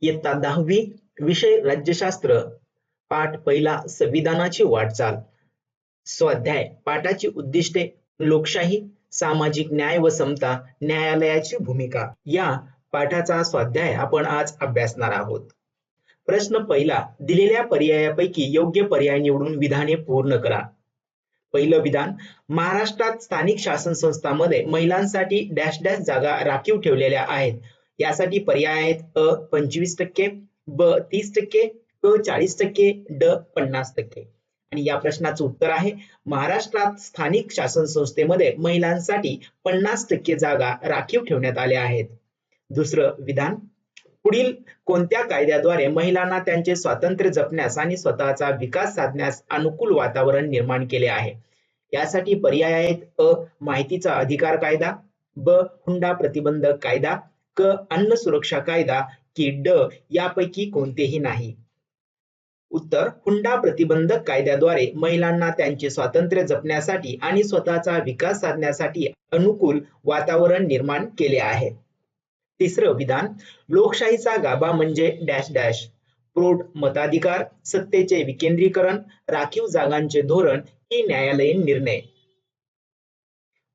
इयत्ता दहावी विषय राज्यशास्त्र पाठ पहिला संविधानाची वाटचाल. स्वाध्याय पाठाची उद्दिष्टे लोकशाही सामाजिक न्याय व समता न्यायालयाची भूमिका. या पाठाचा स्वाध्याय आपण आज अभ्यासणार आहोत. प्रश्न पहिला दिलेल्या पर्यायापैकी योग्य पर्याय निवडून विधाने पूर्ण करा. पहिलं विधान महाराष्ट्रात स्थानिक शासन संस्थांमध्ये महिलांसाठी डॅश डॅश जागा राखीव ठेवलेल्या आहेत. यासाठी पर्याय आहेत अ पंचवीस टक्के ब तीस टक्के क चाळीस टक्के ड पन्नास टक्के. आणि या प्रश्नाचं उत्तर आहे महाराष्ट्रात स्थानिक शासन संस्थेमध्ये महिलांसाठी पन्नास टक्के जागा राखीव ठेवण्यात आल्या आहेत. दुसरं विधान पुढील कोणत्या कायद्याद्वारे महिलांना त्यांचे स्वातंत्र्य जपण्यास आणि स्वतःचा विकास साधण्यास अनुकूल वातावरण निर्माण केले आहे? यासाठी पर्याय आहेत अ माहितीचा अधिकार कायदा ब हुंडा प्रतिबंधक कायदा क अन्न सुरक्षा कायदा की ड यापैकी कोणतेही नाही. उत्तर हुंडा प्रतिबंधक कायद्याद्वारे महिलांना त्यांचे स्वातंत्र्य जपण्यासाठी आणि स्वतःचा विकास साधण्यासाठी अनुकूल वातावरण निर्माण केले आहे. तिसरं विधान लोकशाहीचा गाभा म्हणजे डॅश डॅश. प्रौढ मताधिकार सत्तेचे विकेंद्रीकरण राखीव जागांचे धोरण ही न्यायालयीन निर्णय.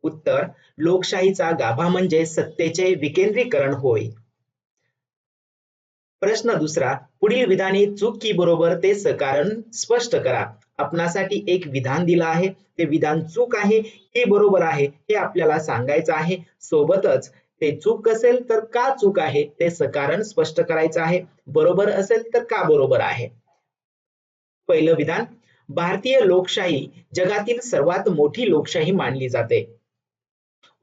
उत्तर लोकशाहीचा गाभा म्हणजे सत्तेचे विकेंद्रीकरण होय. प्रश्न दुसरा पुढील विधाने चूक की बरोबर ते सकारण स्पष्ट करा. आपणासाठी एक विधान दिलं आहे ते विधान चूक आहे हे बरोबर आहे हे आपल्याला सांगायचं आहे. सोबतच ते चूक असेल तर का चूक आहे ते सकारण स्पष्ट करायचं आहे. बरोबर असेल तर का बरोबर आहे? पहिलं विधान भारतीय लोकशाही जगातील सर्वात मोठी लोकशाही मानली जाते.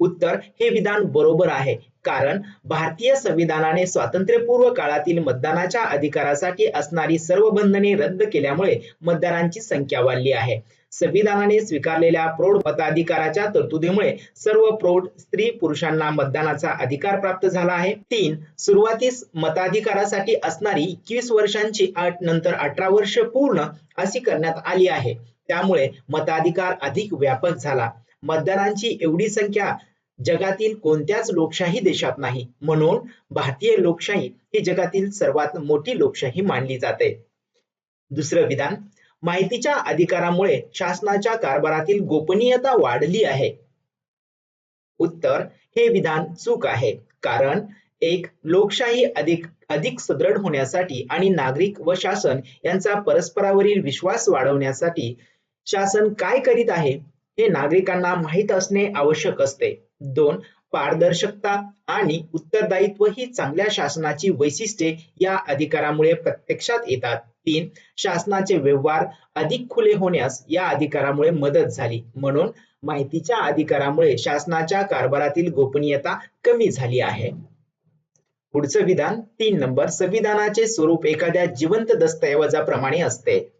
उत्तर हे विधान बरोबर आहे. कारण भारतीय संविधानाने स्वातंत्र्यपूर्व काळातील मतदानाच्या अधिकारासाठी असणारी सर्व बंधने रद्द केल्यामुळे मतदारांची संख्या वाढली आहे. संविधानाने स्वीकारलेल्या प्रौढ मताधिकाराच्या तरतुदीमुळे सर्व प्रौढ स्त्री पुरुषांना मतदानाचा अधिकार प्राप्त झाला आहे. तीन सुरुवातीस मताधिकारासाठी असणारी एकवीस वर्षांची अट नंतर अठरा वर्ष पूर्ण अशी करण्यात आली आहे. त्यामुळे मताधिकार अधिक व्यापक झाला. मतदारांची एवढी संख्या जगातील कोणत्याच लोकशाही देशात नाही. म्हणून भारतीय लोकशाही ही जगातील सर्वात मोठी लोकशाही मानली जाते. दुसरं विधान माहितीच्या अधिकारामुळे शासनाच्या कारभारातील गोपनीयता वाढली आहे. उत्तर हे विधान चूक आहे. कारण एक लोकशाही अधिक अधिक सुदृढ होण्यासाठी आणि नागरिक व शासन यांचा परस्परावरील विश्वास वाढवण्यासाठी शासन काय करीत आहे हे नागरिकांना माहीत असणे आवश्यक असते. दोन पारदर्शकता आणि उत्तरदायित्व ही चांगल्या शासनाची वैशिष्ट्ये या अधिकारामुळे प्रत्यक्षात येतात. तीन शासनाचे व्यवहार अधिक खुले होण्यास या अधिकारामुळे मदत झाली. म्हणून माहितीच्या अधिकारामुळे शासनाच्या कारभारातील गोपनीयता कमी झाली आहे. पुढचं विधान तीन नंबर संविधानाचे स्वरूप एखाद्या जिवंत दस्तऐवजाप्रमाणे असते.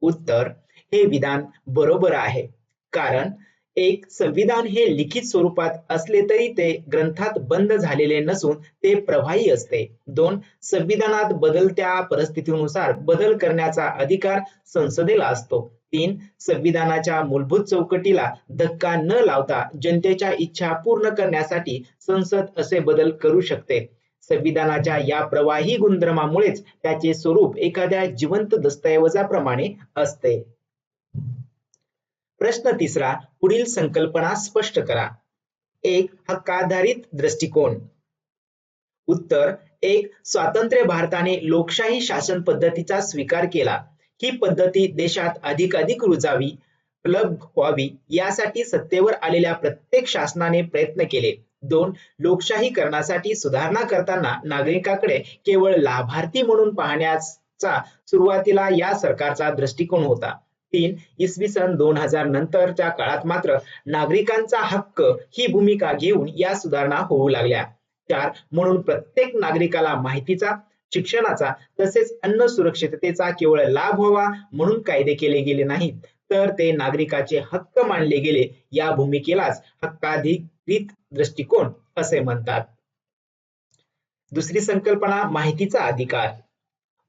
उत्तर हे विधान बरोबर आहे. कारण एक संविधान हे लिखित स्वरूपात असले तरी ते ग्रंथात बंद झालेले नसून ते प्रवाही असते. दोन संविधानात बदलत्या परिस्थितीनुसार बदल करण्याचा अधिकार संसदेला असतो. तीन संविधानाच्या मूलभूत चौकटीला धक्का न लावता जनतेच्या इच्छा पूर्ण करण्यासाठी संसद असे बदल करू शकते. संविधानाच्या या प्रवाही गुणधर्मामुळेच त्याचे स्वरूप एखाद्या जिवंत दस्तऐवजाप्रमाणे असते. प्रश्न तिसरा पुढील संकल्पना स्पष्ट करा. एक हक्काधारित दृष्टिकोन. उत्तर एक स्वातंत्र्य भारताने लोकशाही शासन पद्धतीचा स्वीकार केला. ही पद्धती देशात अधिक अधिक रुजावी उपलब्ध व्हावी यासाठी सत्तेवर आलेल्या प्रत्येक शासनाने प्रयत्न केले. दोन लोकशाहीकरणासाठी सुधारणा करताना नागरिकाकडे केवळ लाभार्थी म्हणून पाहण्याचा सुरुवातीला या सरकारचा दृष्टिकोन होता. तीन इसवी सन दोन हजार नंतरच्या काळात मात्र नागरिकांचा हक्क ही भूमिका घेऊन या सुधारणा होऊ लागल्या. चार म्हणून प्रत्येक नागरिकाला माहितीचा शिक्षणाचा तसेच अन्न सुरक्षिततेचा केवळ लाभ व्हावा म्हणून कायदे केले गेले नाहीत. तर ते नागरिकाचे हक्क मानले गेले या भूमिकेलाच हक्काधिकृत दृष्टिकोन असे म्हणतात. दुसरी संकल्पना माहितीचा अधिकार.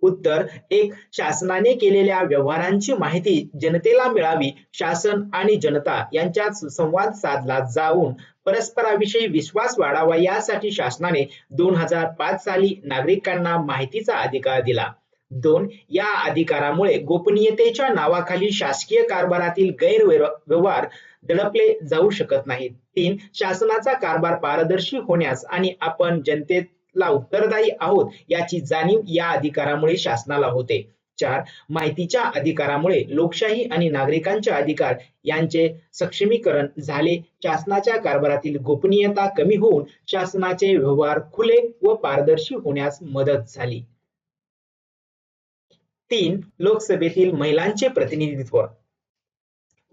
उत्तर एक शासनाने केलेल्या व्यवहारांची माहिती जनतेला मिळावी शासन आणि जनता यांच्यात सुसंवाद साधला जाऊन परस्पराविषयी विश्वास वाढावा यासाठी शासनाने दोन हजार पाच साली नागरिकांना माहितीचा अधिकार दिला. दोन या अधिकारामुळे गोपनीयतेच्या नावाखाली शासकीय कारभारातील गैरव्यवहार दडपले जाऊ शकत नाहीत. तीन शासनाचा कारभार पारदर्शी होण्यास आणि आपण जनतेत ला उत्तरदायी आहोत याची जाणीव या अधिकारामुळे शासनाला होते. चार माहितीच्या अधिकारामुळे लोकशाही आणि नागरिकांचे अधिकार यांचे सक्षमीकरण झाले. शासनाच्या कारभारातील गोपनीयता कमी होऊन शासनाचे व्यवहार खुले व पारदर्शी होण्यास मदत झाली. तीन लोकसभेतील महिलांचे प्रतिनिधित्व.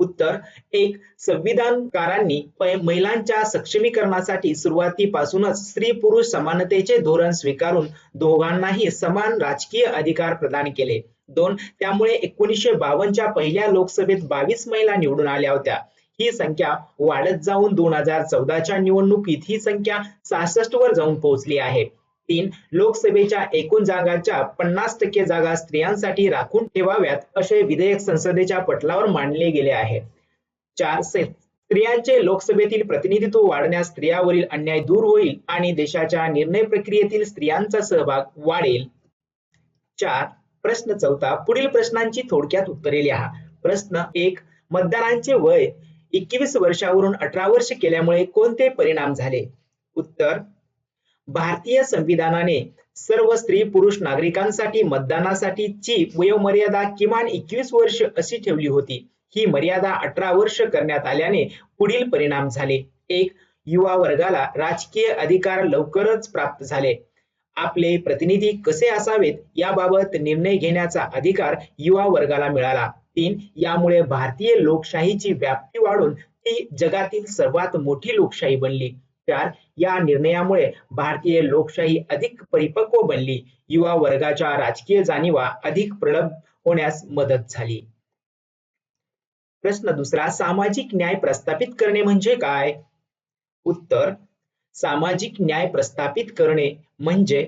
उत्तर एक संविधानकारांनी महिलांच्या सक्षमीकरणासाठी सुरुवातीपासूनच स्त्री पुरुष समानतेचे धोरण स्वीकारून दोघांनाही समान राजकीय अधिकार प्रदान केले. दोन त्यामुळे एकोणीसशे बावनच्या पहिल्या लोकसभेत बावीस महिला निवडून आल्या होत्या. ही संख्या वाढत जाऊन दोन हजार चौदाच्या निवडणुकीत ही संख्या सहासष्ट वर जाऊन पोहोचली आहे. तीन लोकसभेच्या एकूण जागांच्या पन्नास टक्के जागा स्त्रियांसाठी राखून ठेवाव्यात असे विधेयक संसदेच्या पटलावर मांडले गेले आहे. चार स्त्रियांचे लोकसभेतील प्रतिनिधित्व वाढण्यास स्त्रियावरील अन्याय दूर होईल आणि देशाच्या निर्णय प्रक्रियेतील स्त्रियांचा सहभाग वाढेल. चार प्रश्न चौथा पुढील प्रश्नांची थोडक्यात उत्तरे लिहा. प्रश्न एक मतदारांचे वय एकवीस वर्षावरून अठरा वर्ष केल्यामुळे कोणते परिणाम झाले? उत्तर भारतीय संविधानाने सर्व स्त्री पुरुष नागरिकांसाठी मतदानासाठीची वयोमर्यादा किमान एकवीस वर्ष अशी ठेवली होती. ही मर्यादा अठरा वर्ष करण्यात आल्याने पुढील परिणाम झाले. एक युवा वर्गाला राजकीय अधिकार लवकरच प्राप्त झाले. आपले प्रतिनिधी कसे असावेत याबाबत निर्णय घेण्याचा अधिकार युवा वर्गाला मिळाला. तीन यामुळे भारतीय लोकशाहीची व्याप्ती वाढून ती जगातील सर्वात मोठी लोकशाही बनली. चार या निर्णयामुळे भारतीय लोकशाही अधिक परिपक्व बनली. युवा वर्गाच्या राजकीय जाणीवा अधिक प्रबळ होण्यास मदत झाली. प्रश्न दुसरा सामाजिक न्याय प्रस्थापित करणे म्हणजे काय? उत्तर सामाजिक न्याय प्रस्थापित करणे म्हणजे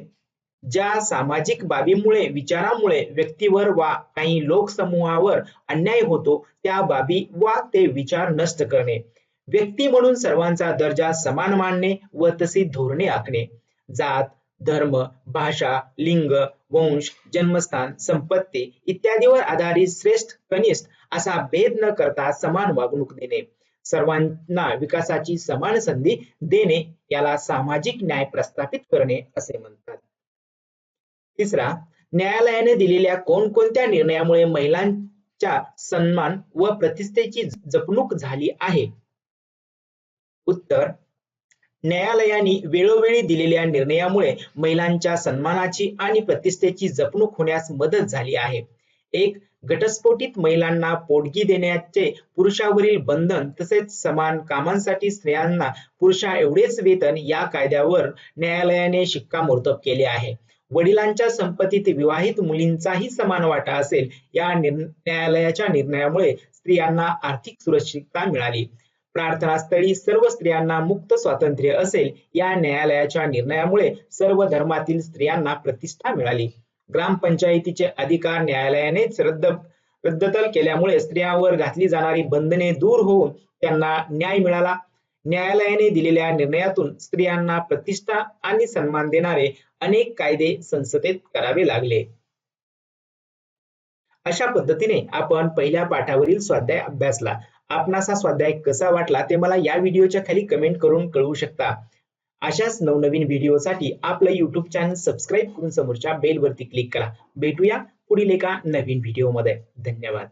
ज्या सामाजिक बाबीमुळे विचारामुळे व्यक्तीवर वा काही लोकसमूहावर अन्याय होतो त्या बाबी वा ते विचार नष्ट करणे. व्यक्ती म्हणून सर्वांचा दर्जा समान मानणे व तशी धोरणे आखणे. जात धर्म भाषा लिंग वंश जन्मस्थान संपत्ती इत्यादीवर आधारित श्रेष्ठ कनिष्ठ असा भेद न करता समान वागणूक देणे. सर्वांना विकासाची समान संधी देणे याला सामाजिक न्याय प्रस्थापित करणे असे म्हणतात. तिसरा न्यायालयाने दिलेल्या कोणकोणत्या निर्णयामुळे महिलांच्या सन्मान व प्रतिष्ठेची जपणूक झाली आहे? उत्तर न्यायालयाने वेळोवेळी दिलेल्या निर्णयामुळे महिलांच्या सन्मानाची आणि प्रतिष्ठेची जपणूक होण्यास मदत झाली आहे. एक घटस्फोटित महिलांना पोटगी देण्याचे पुरुषावरील बंधन तसेच समान कामांसाठी स्त्रियांना पुरुषा एवढेच वेतन या कायद्यावर न्यायालयाने शिक्कामोर्तब केले आहे. वडिलांच्या संपत्तीत विवाहित मुलींचाही समान वाटा असेल या न्यायालयाच्या निर्णयामुळे स्त्रियांना आर्थिक सुरक्षितता मिळाली. प्रार्थनास्थळी सर्व स्त्रियांना मुक्त स्वातंत्र्य असेल या न्यायालयाच्या निर्णयामुळे सर्व धर्मातील स्त्रियांना प्रतिष्ठा मिळाली. ग्रामपंचायतीचे अधिकार न्यायालयानेच रद्द रद्दतल केल्यामुळे स्त्रियांवर घातली जाणारी बंधने दूर होऊन त्यांना न्याय मिळाला. न्यायालयाने दिलेल्या निर्णयातून स्त्रियांना प्रतिष्ठा आणि सन्मान देणारे अनेक कायदे संसदेत करावे लागले. अशा पद्धतीने आपण पहिल्या पाठावरील स्वाध्याय अभ्यासला आपणास हा स्वाध्याय कसा वाटला ते मला या व्हिडिओच्या खाली कमेंट करून कळवू शकता. अशाच नवनवीन व्हिडिओसाठी आपलं युट्यूब चॅनल सबस्क्राईब करून समोरच्या बेल वरती क्लिक करा. भेटूया पुढील एका नवीन व्हिडिओमध्ये धन्यवाद.